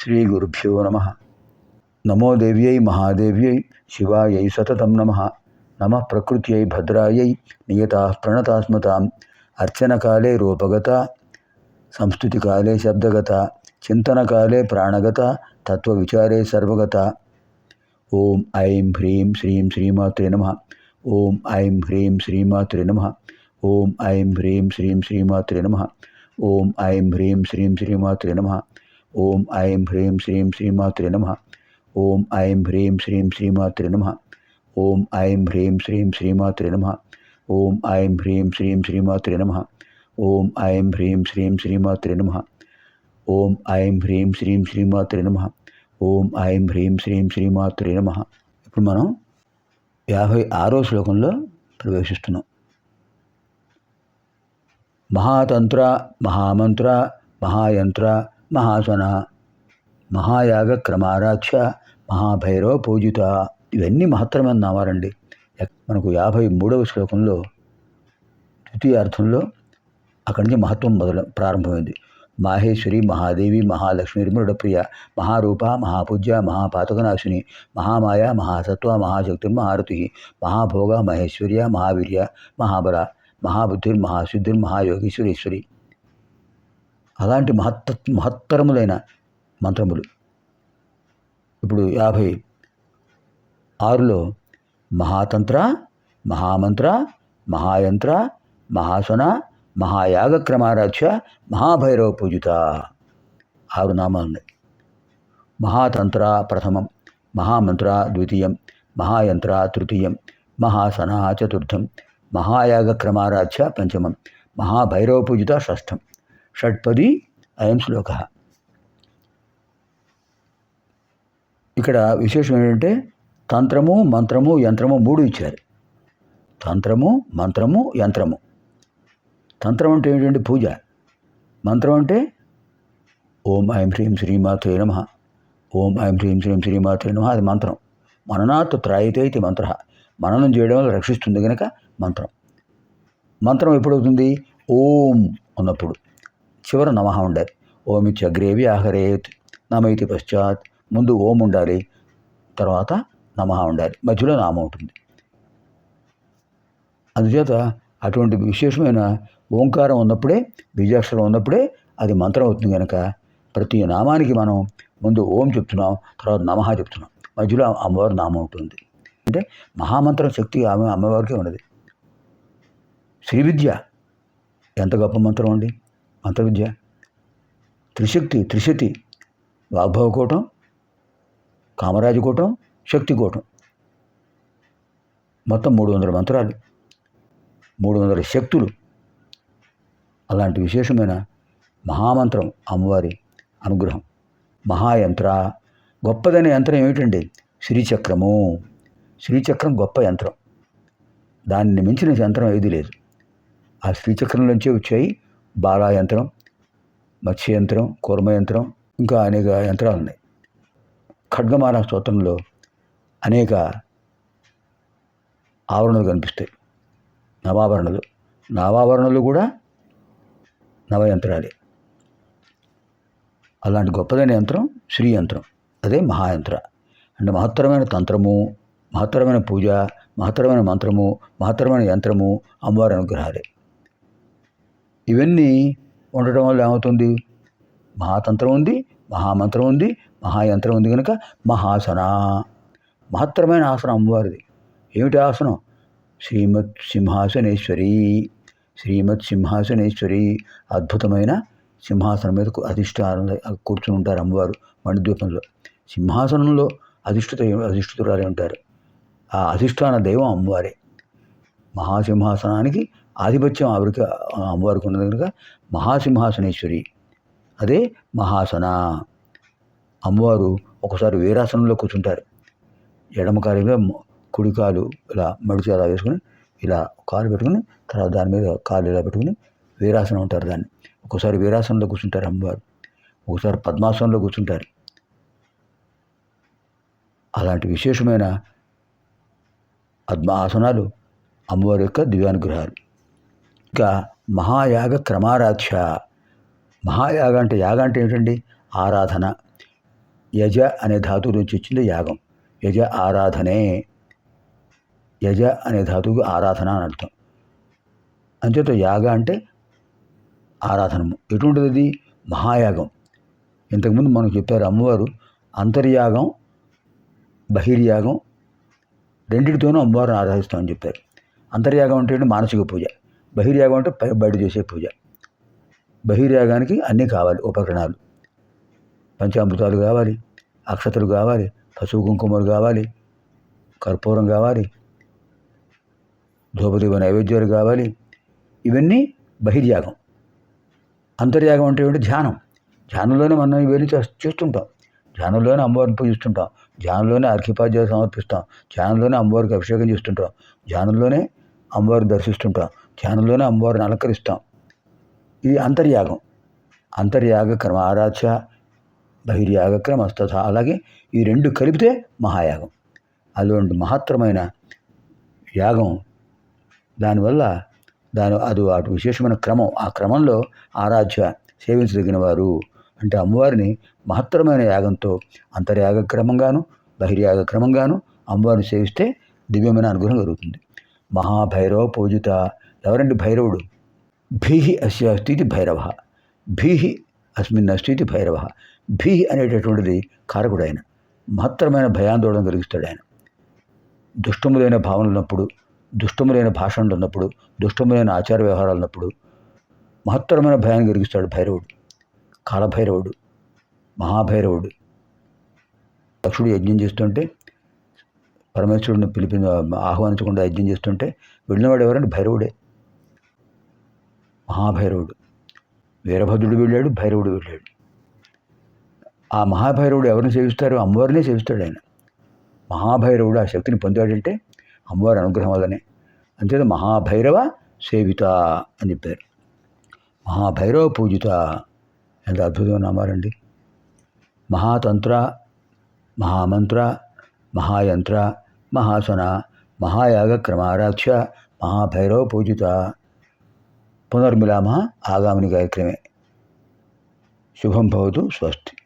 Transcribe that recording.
శ్రీ గురుభ్యో నమ నమో దేవ్యై మహాదేవ్యై శివాయై సతతం నమ నమ ప్రకృత్యై భద్రాయై నియతా ప్రణతాస్మతాం అర్చనకాలే రూపగత సంస్థుతికాలే శబ్దగత చింతనకాలే ప్రాణగత తత్వవిచారే సర్వగత ఓం ఐం హ్రీం శ్రీం శ్రీమాత్రే నమ ఓం ఐం హ్రీం శ్రీమాత్రే నమ ఓం ఐం హ్రీం శ్రీం శ్రీమాత్రే నమ ఓం ఐం హ్రీం శ్రీం శ్రీమాత్రే నమ ఓం ఐం హ్రీం శ్రీం శ్రీమాతృ నమ. ఓం ఐం హ్రీం శ్రీం శ్రీమాతృ నమ. ఓం ఐం హ్రీం శ్రీం శ్రీమాతృ నమ. ఓం ఐం హ్రీం శ్రీం శ్రీమాతృ నమ. ఓం ఐం హ్రీం శ్రీం శ్రీమాతృ నమ. ఓం ఐం హ్రీం శ్రీం శ్రీమాతృ నమ. ఓం ఐం హ్రీం శ్రీం శ్రీమాతృ నమ. ఇప్పుడు మనం యాభై ఆరో శ్లోకంలో ప్రవేశిస్తున్నాం. మహాతంత్ర మహామంత్ర మహాయంత్ర మహాసన మహాయాగ క్రమారాధ్య మహాభైరవ పూజిత ఇవన్నీ మహత్తరమైన నామాలండి. మనకు యాభై మూడవ శ్లోకంలో ద్వితీయ అర్థంలో అక్కడి నుంచి మహత్వం మొదలు ప్రారంభమైంది. మాహేశ్వరి మహాదేవి మహాలక్ష్మి మృడప్రియ మహారూప మహాపూజ్య మహాపాతకనాశిని మహామాయ మహాసత్వ మహాశక్తి మహారతి మహాభోగ మహేశ్వర్య మహావీర్య మహాబల మహాబుద్ధిర్ మహాసిద్ధిర్ మహాయోగీశ్వరేశ్వరి. అలాంటి మహత్త మహత్తరములైన మంత్రములు. ఇప్పుడు యాభై ఆరులో మహాతంత్ర మహామంత్ర మహాయంత్ర మహాసన మహాయాగ క్రమారాధ్య మహాభైరవ పూజిత ఆరు నామాలు ఉన్నాయి. మహాతంత్ర ప్రథమం మహామంత్ర ద్వితీయం మహాయంత్ర తృతీయం మహాసన చతుర్థం మహాయాగ క్రమారాధ్య పంచమం మహాభైరవ పూజిత షష్ఠం షట్పది అయం శ్లోక. ఇక్కడ విశేషం ఏంటంటే తంత్రము మంత్రము యంత్రము మూడు ఇచ్చారు. తంత్రము మంత్రము యంత్రము. తంత్రం అంటే ఏంటంటే పూజ. మంత్రం అంటే ఓం ఐం హ్రీం శ్రీమాతే నమ. ఓం ఐం హ్రీం శ్రీం శ్రీమాతే నమ. అది మంత్రం. మననాత్ త్రాయితే ఇది మంత్ర. మననం చేయడం వల్ల రక్షిస్తుంది కనుక మంత్రం. మంత్రం ఎప్పుడవుతుంది? ఓం ఉన్నప్పుడు చివర నమః ఉండాలి. ఓం ఇచ్చగ్రేవి ఆహరేత్ నమైతి పశ్చాత్ ముందు ఓం ఉండాలి తర్వాత నమః ఉండాలి. మధ్యలో నామం ఉంటుంది. అందుచేత అటువంటి విశేషమైన ఓంకారం ఉన్నప్పుడే బీజాక్షరం ఉన్నప్పుడే అది మంత్రం అవుతుంది కనుక ప్రతి నామానికి మనం ముందు ఓం చెప్తున్నాం తర్వాత నమః చెప్తున్నాం. మధ్యలో అమ్మవారి నామం ఉంటుంది. అంటే మహామంత్రం శక్తి ఆమె అమ్మవారికే ఉన్నది. శ్రీ విద్య ఎంత గొప్ప మంత్రం అండి? మంత్ర విద్య త్రిశక్తి త్రిశతి వాగ్భవకూటం కామరాజకూటం శక్తికూటం మొత్తం మూడు వందల మంత్రాలు మూడు వందల శక్తులు. అలాంటి విశేషమైన మహామంత్రం అమ్మవారి అనుగ్రహం. మహాయంత్ర. గొప్పదైన యంత్రం ఏమిటండి? శ్రీచక్రము. శ్రీచక్రం గొప్ప యంత్రం. దాన్ని మించిన యంత్రం ఏది లేదు. ఆ శ్రీచక్రం నుంచే వచ్చాయి బాలా యంత్రం మత్స్య యంత్రం కూర్మ యంత్రం ఇంకా అనేక యంత్రాలు ఉన్నాయి ఖడ్గమాన స్తోత్రంలో అనేక ఆవరణలు కనిపిస్తాయి. నవాభరణలు. నవాభరణలు కూడా నవయంత్రాలే. అలాంటి గొప్పదైన యంత్రం శ్రీ యంత్రం. అదే మహాయంత్ర. అంటే మహత్తరమైన తంత్రము మహత్తరమైన పూజ మహత్తరమైన మంత్రము మహత్తరమైన యంత్రము అమ్మవారి అనుగ్రహాలే. ఇవన్నీ ఉండటం వల్ల ఏమవుతుంది? మహాతంత్రం ఉంది మహామంత్రం ఉంది మహాయంత్రం ఉంది కనుక మహాసన. మహత్తరమైన ఆసనం అమ్మవారిది. ఏమిటి ఆసనం? శ్రీమత్ సింహాసనేశ్వరి. శ్రీమత్ సింహాసనేశ్వరి అద్భుతమైన సింహాసనం మీద అధిష్టానం కూర్చుని ఉంటారు అమ్మవారు మణిద్వీపంలో. సింహాసనంలో అధిష్ఠిత అధిష్ఠితురాలే ఉంటారు? ఆ అధిష్టాన దైవం అమ్మవారే. మహాసింహాసనానికి ఆధిపత్యం ఆవిడకి అమ్మవారికి ఉన్నది కనుక మహాసింహాసనేశ్వరి. అదే మహాసన. అమ్మవారు ఒకసారి వీరాసనంలో కూర్చుంటారు. ఎడమ కాలు కుడికాలు ఇలా మడిచి అలా వేసుకుని ఇలా కాలు పెట్టుకుని తర్వాత దాని మీద కాలు ఇలా పెట్టుకుని వీరాసనం ఉంటారు దాన్ని. ఒకసారి వీరాసనంలో కూర్చుంటారు అమ్మవారు. ఒకసారి పద్మాసనంలో కూర్చుంటారు. అలాంటి విశేషమైన పద్మ ఆసనాలు అమ్మవారి యొక్క దివ్యానుగ్రహాలు. ఇంకా మహాయాగ క్రమారాధ్య. మహాయాగ అంటే యాగ అంటే ఏంటండి ఆరాధన. యజ అనే ధాతువు నుంచి వచ్చింది యాగం. యజ ఆరాధనే. యజ అనే ధాతువుకు ఆరాధన అని అర్థం. అంచేత యాగ అంటే ఆరాధనము. ఎటువంటిది అది? మహాయాగం. ఇంతకుముందు మనం చెప్పారు అమ్మవారు అంతర్యాగం బహిర్యాగం రెండింటితోనూ అమ్మవారిని ఆరాధిస్తామని చెప్పారు. అంతర్యాగం అంటే మానసిక పూజ. బహిర్యాగం అంటే పై బయట చేసే పూజ. బహిర్యాగానికి అన్నీ కావాలి ఉపకరణాలు. పంచామృతాలు కావాలి అక్షతలు కావాలి పశువు కుంకుమలు కావాలి కర్పూరం కావాలి ధూపదీప నైవేద్యాలు కావాలి. ఇవన్నీ బహిర్యాగం. అంతర్యాగం అంటే ఏంటి ధ్యానం. ధ్యానంలోనే మనం ఇవన్నీ చేస్- చేస్తుంటాం. ధ్యానంలోనే అమ్మవారిని పూజిస్తుంటాం. ధ్యానంలోనే అర్ఘ్యపాద్యాలు సమర్పిస్తాం. ధ్యానంలోనే అమ్మవారికి అభిషేకం చేస్తుంటాం. ధ్యానంలోనే అమ్మవారిని దర్శిస్తుంటాం. ధ్యానంలోనే అమ్మవారిని అలంకరిస్తాం. ఇది అంతర్యాగం. అంతర్యాగ క్రమ ఆరాధ్య బహిర్యాగ క్రమ అలాగే ఈ రెండు కలిపితే మహాయాగం. అటువంటి మహత్తరమైన యాగం దానివల్ల దాని అది అటు విశేషమైన క్రమం. ఆ క్రమంలో ఆరాధ్య సేవించదగిన వారు అంటే అమ్మవారిని మహత్తరమైన యాగంతో అంతర్యాగ క్రమంగాను బహిర్యాగ క్రమంగాను అమ్మవారిని సేవిస్తే దివ్యమైన అనుగ్రహం కలుగుతుంది. మహాభైరవ పూజిత ఎవరండి భైరవుడు? భీహి అస్య అస్థితి భైరవ. భీహి అస్మిన్ అస్థితి భైరవ. భీహి అనేటటువంటిది కారకుడు ఆయన. మహత్తరమైన భయాందోళన కలిగిస్తాడు ఆయన. దుష్టములైన భావనలు ఉన్నప్పుడు దుష్టములైన భాషలు ఉన్నప్పుడు దుష్టములైన ఆచార వ్యవహారాలు ఉన్నప్పుడు మహత్తరమైన భయాన్ని కలిగిస్తాడు భైరవుడు. కాలభైరవుడు మహాభైరవుడు. దక్షుడు యజ్ఞం చేస్తుంటే పరమేశ్వరుడిని పిలిపి ఆహ్వానించకుండా యజ్ఞం చేస్తుంటే వెళ్ళినవాడు ఎవరంటే భైరవుడే. మహాభైరవుడు. వీరభద్రుడు వెళ్ళాడు భైరవుడు వెళ్ళాడు. ఆ మహాభైరవుడు ఎవరిని సేవిస్తారు అమ్మవారినే సేవిస్తాడు ఆయన. మహాభైరవుడు ఆ శక్తిని పొందాడంటే అమ్మవారి అనుగ్రహం వల్లనే. అంతేత మహాభైరవ సేవిత అని చెప్పారు. మహాభైరవ పూజిత ఎంత అద్భుతమైన నామారండి మహాతంత్ర మహామంత్ర మహాయంత్ర మహాసన మహాయాగ క్రమారాధ్య మహాభైరవ పూజిత పునర్మిలామ ఆగామిని కార్యక్రమే. శుభం భవతు స్వస్తి.